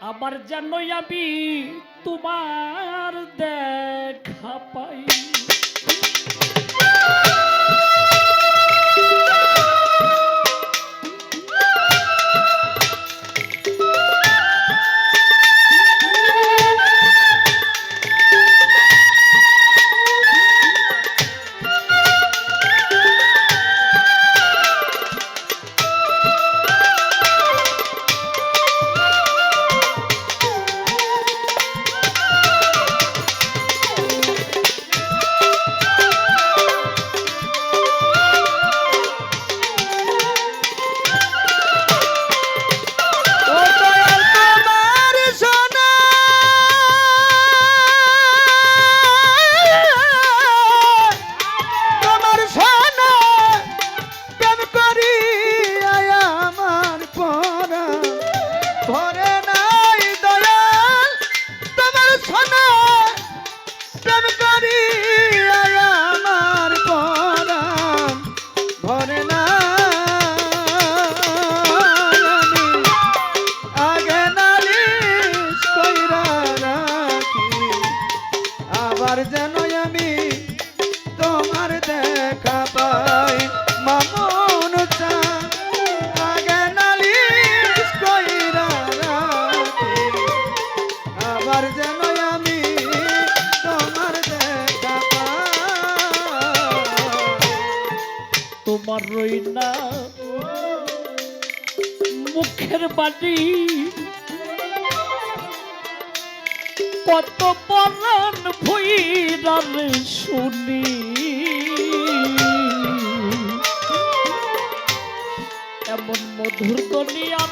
আবার যেন আমি তোমার দেখা পাই। প্রেম রই না। মুখের বাণী কত পরাণ ভুইরার শুনি। এমন মধুর দুনিয়ার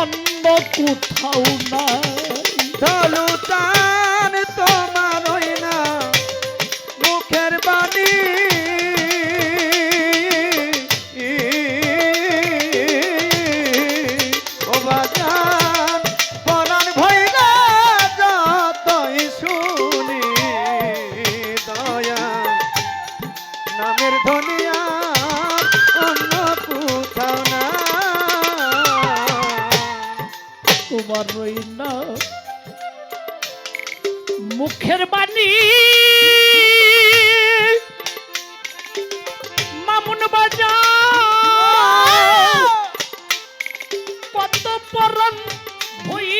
অন্য কোথাও না ধলু টান না মুখের বাণী মামুন বাজার কত পরন ভুই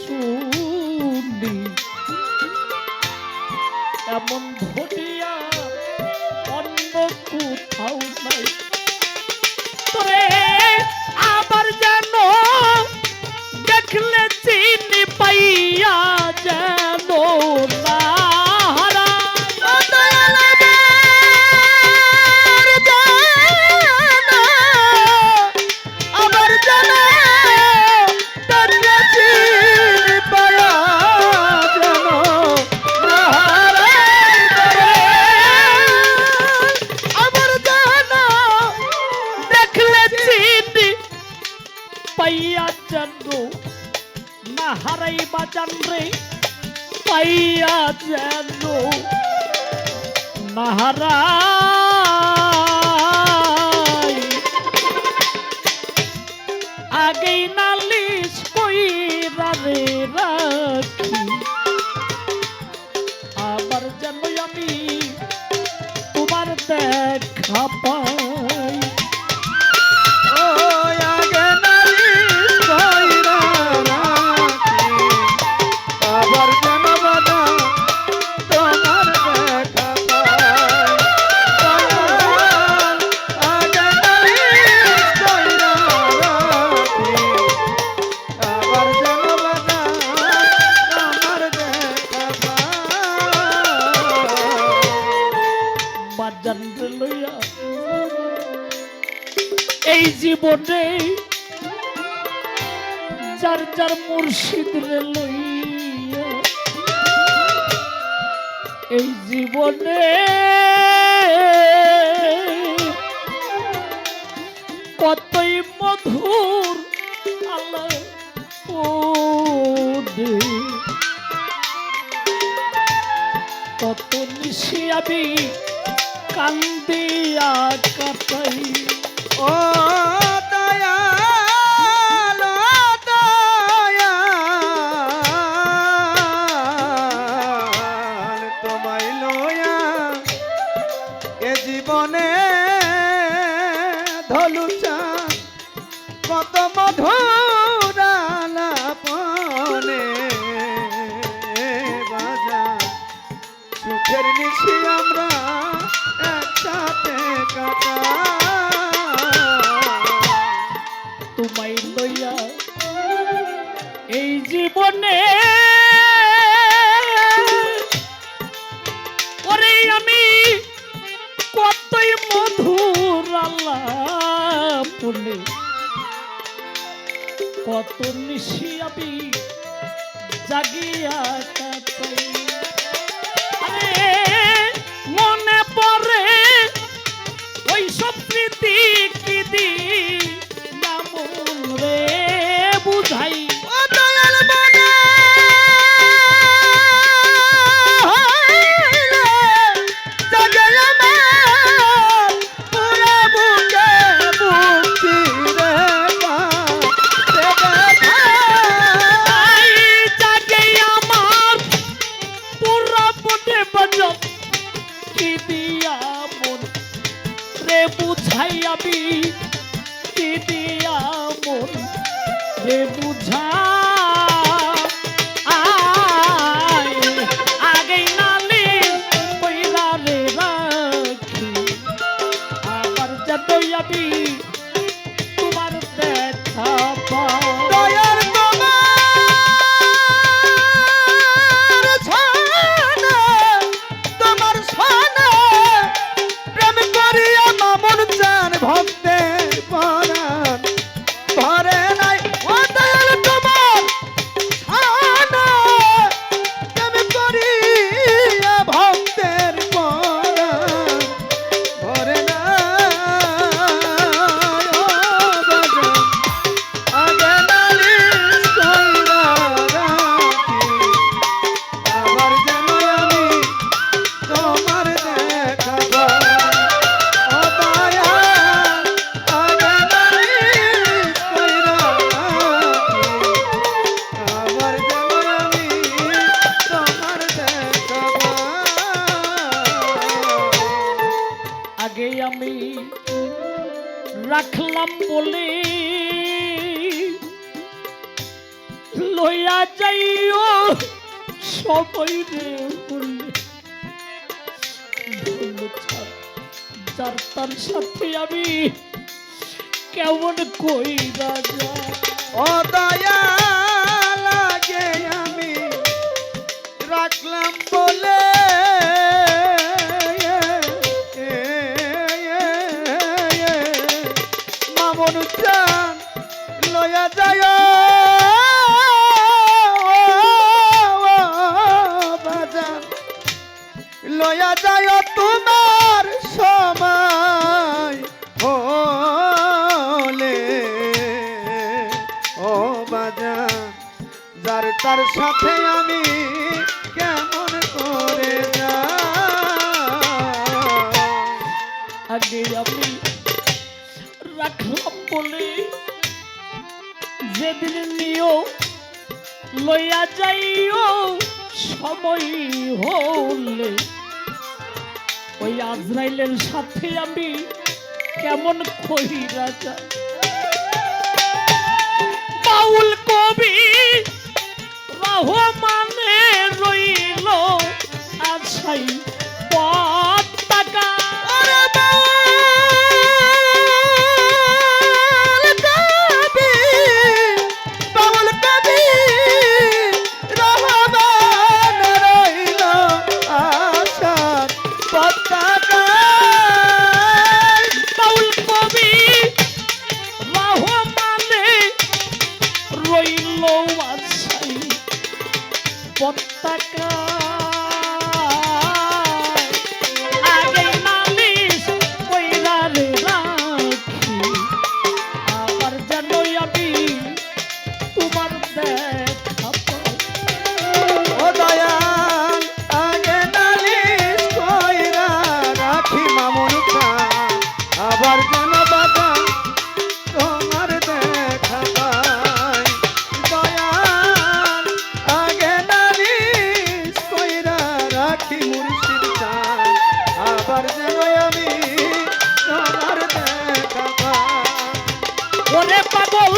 শুনি এমন ধনিয়া অন্য কোথাও নাই। তোরে আবার যেন দেখলে চিনি পাইয়া যেন না পাইয়া যেন না এই জীবনে যার যার মুর্শিদ লইয়া, এই জীবনে কতই মধুর কত নিশি আমি কান্দিয়া কাটাই ও কত নিশি আমি জাগিয়া আরে মনে পড়ে ওই সব প্রীতি কি দিয়ে রে বুঝা রাখলাম বলে লইয়া যাইও সবই রে যার তার সাথে আমি কেমন কই রাজা অদয়া তার সাথে আমি কেমন করে আগে আমি রাখলাম বলে যেদিন নিও লইয়া যাইও, সময় হলে ওই আজরাইলের সাথে আমি কেমন কহিরা যায় আখি মুর্শিদ চান আবার যেন আমি তোমার দেখা পাগল